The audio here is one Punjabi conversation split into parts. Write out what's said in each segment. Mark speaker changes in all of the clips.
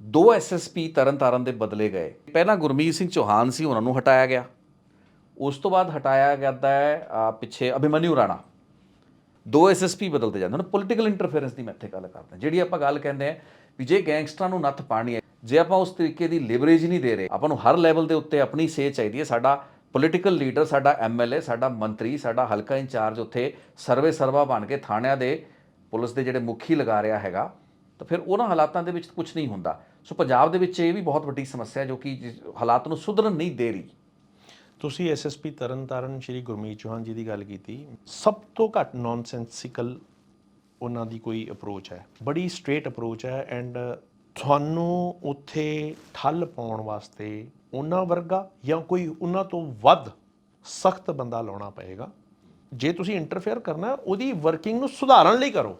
Speaker 1: ਦੋ ਐਸਐਸਪੀ ਤਰਨਤਾਰਨ ਦੇ ਬਦਲੇ ਗਏ। ਪਹਿਲਾਂ ਗੁਰਮੀਤ ਸਿੰਘ ਚੌਹਾਨ ਸੀ, ਉਹਨਾਂ ਨੂੰ ਹਟਾਇਆ ਗਿਆ। ਉਸ ਤੋਂ ਬਾਅਦ ਹਟਾਇਆ ਗਿਆ ਹੈ ਪਿੱਛੇ ਅਭਿਮਨਿਊ ਰਾਣਾ। ਦੋ ਐਸਐਸਪੀ ਬਦਲਦੇ ਜਾਂਦੇ ਹਨ। ਪੋਲੀਟੀਕਲ ਇੰਟਰਫੇਰੈਂਸ ਦੀ ਮੈਂ ਇੱਥੇ ਗੱਲ ਕਰਦਾ। ਜਿਹੜੀ ਆਪਾਂ ਗੱਲ ਕਹਿੰਦੇ ਆ ਵੀ ਜੇ ਗੈਂਗਸਟਰਾਂ ਨੂੰ ਨੱਥ ਪਾਣੀ ਹੈ, ਜੇ ਆਪਾਂ ਉਸ ਤਰੀਕੇ ਦੀ ਲਿਵਰੇਜ ਨਹੀਂ ਦੇ ਰਹੇ, ਆਪਾਂ ਨੂੰ ਹਰ ਲੈਵਲ ਦੇ ਉੱਤੇ ਆਪਣੀ ਸੇ ਚਾਹੀਦੀ ਹੈ। ਸਾਡਾ ਪੋਲੀਟੀਕਲ ਲੀਡਰ ਸਾਡਾ ਐਮਐਲਏ ਸਾਡਾ ਮੰਤਰੀ, ਸਾਡਾ ਹਲਕਾ ਇੰਚਾਰਜ ਉੱਥੇ ਸਰਵੇ ਸਰਵਾ ਬਣ ਕੇ ਥਾਣਿਆਂ ਦੇ ਪੁਲਿਸ ਦੇ ਜਿਹੜੇ ਮੁਖੀ ਲਗਾ ਰਿਹਾ ਹੈਗਾ, ਤਾਂ ਫਿਰ ਉਹਨਾਂ ਹਾਲਾਤਾਂ ਦੇ ਵਿੱਚ ਕੁਝ ਨਹੀਂ ਹੁੰਦਾ। ਸੋ ਪੰਜਾਬ ਦੇ ਵਿੱਚ ਇਹ ਵੀ ਬਹੁਤ ਵੱਡੀ ਸਮੱਸਿਆ ਜੋ ਕਿ ਜਿਸ- ਹਾਲਾਤ ਨੂੰ ਸੁਧਰਨ ਨਹੀਂ ਦੇ ਰਹੀ।
Speaker 2: ਤੁਸੀਂ ਐਸਐਸਪੀ ਤਰਨਤਾਰਨ ਸ਼੍ਰੀ ਗੁਰਮੀਤ ਚੌਹਾਨ ਜੀ ਦੀ ਗੱਲ ਕੀਤੀ। ਸਭ ਤੋਂ ਘੱਟ ਨੌਨਸੈਂਸਿਕਲ ਉਹਨਾਂ ਦੀ ਕੋਈ ਅਪਰੋਚ ਹੈ। ਬੜੀ ਸਟ੍ਰੇਟ ਅਪਰੋਚ ਹੈ ਐਂਡ ਤੁਹਾਨੂੰ ਉੱਥੇ ਠੱਲ ਪਾਉਣ ਵਾਸਤੇ ਉਹਨਾਂ ਵਰਗਾ ਜਾਂ ਕੋਈ ਉਹਨਾਂ ਤੋਂ ਵੱਧ ਸਖਤ ਬੰਦਾ ਲਾਉਣਾ ਪਏਗਾ। ਜੇ ਤੁਸੀਂ ਇੰਟਰਫੇਅਰ ਕਰਨਾ, ਉਹਦੀ ਵਰਕਿੰਗ ਨੂੰ ਸੁਧਾਰਨ ਲਈ ਕਰੋ।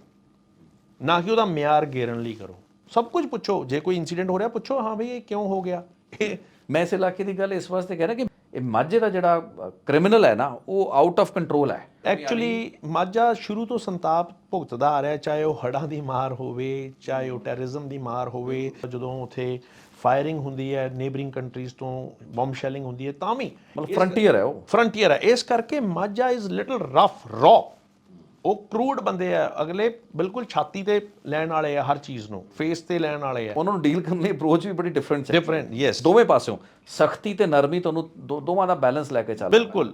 Speaker 2: ਨਾ ਕਿ ਉਹਦਾ ਮਿਆਰ ਗੇਰਨ ਲਈ ਕਰੋ। ਸਭ ਕੁਝ ਪੁੱਛੋ ਜੇ ਕੋਈ ਇਨਸੀਡੈਂਟ ਹੋ ਰਿਹਾ ਪੁੱਛੋ ਹਾਂ ਭਈ ਇਹ ਕਿਉਂ ਹੋ ਗਿਆ? ਇਹ
Speaker 1: ਮੈਂ ਇਸ ਇਲਾਕੇ ਦੀ ਗੱਲ ਇਸ ਵਾਸਤੇ ਕਹਿ ਰਿਹਾ ਕਿ ਇਹ ਮਾਝੇ ਦਾ ਜਿਹੜਾ ਕ੍ਰਿਮੀਨਲ ਹੈ ਨਾ ਉਹ ਆਊਟ ਆਫ ਕੰਟਰੋਲ ਹੈ।
Speaker 2: ਐਕਚੁਅਲੀ ਮਾਝਾ ਸ਼ੁਰੂ ਤੋਂ ਸੰਤਾਪ ਭੁਗਤਦਾ ਆ ਰਿਹਾ ਚਾਹੇ ਉਹ ਹੜ੍ਹਾਂ ਦੀ ਮਾਰ ਹੋਵੇ ਚਾਹੇ ਉਹ ਟੈਰਰਿਜ਼ਮ ਦੀ ਮਾਰ ਹੋਵੇ ਜਦੋਂ ਉਥੇ ਫਾਇਰਿੰਗ ਹੁੰਦੀ ਹੈ ਨੇਬਰਿੰਗ ਕੰਟਰੀਜ਼ ਤੋਂ ਬੰਬ ਸ਼ੈਲਿੰਗ ਹੁੰਦੀ ਹੈ ਤਾਂ ਵੀ
Speaker 1: ਮਤਲਬ ਫਰੰਟੀਅਰ ਹੈ ਉਹ।
Speaker 2: ਫਰੰਟੀਅਰ ਹੈ। ਇਸ ਕਰਕੇ Majha is little rough raw ਉਹ ਕਰੂਡ ਬੰਦੇ ਆ ਅਗਲੇ ਬਿਲਕੁਲ ਛਾਤੀ ਤੇ ਲੈਣ ਵਾਲੇ ਆ ਹਰ ਚੀਜ਼ ਨੂੰ ਫੇਸ ਤੇ ਲੈਣ ਵਾਲੇ ਆ।
Speaker 1: ਉਹਨਾਂ ਨੂੰ ਡੀਲ ਕਰਨ ਦੀ ਅਪਰੋਚ ਵੀ ਬੜੀ ਡਿਫਰੈਂਟ ਹੈ।
Speaker 2: ਡਿਫਰੈਂਟ ਯੈਸ
Speaker 1: ਦੋਵੇਂ ਪਾਸਿਓਂ ਸਖਤੀ ਤੇ ਨਰਮੀ ਤੁਹਾਨੂੰ ਦੋ- ਦੋਵਾਂ ਦਾ ਬੈਲੈਂਸ ਲੈ ਕੇ ਚੱਲ
Speaker 2: ਬਿਲਕੁਲ।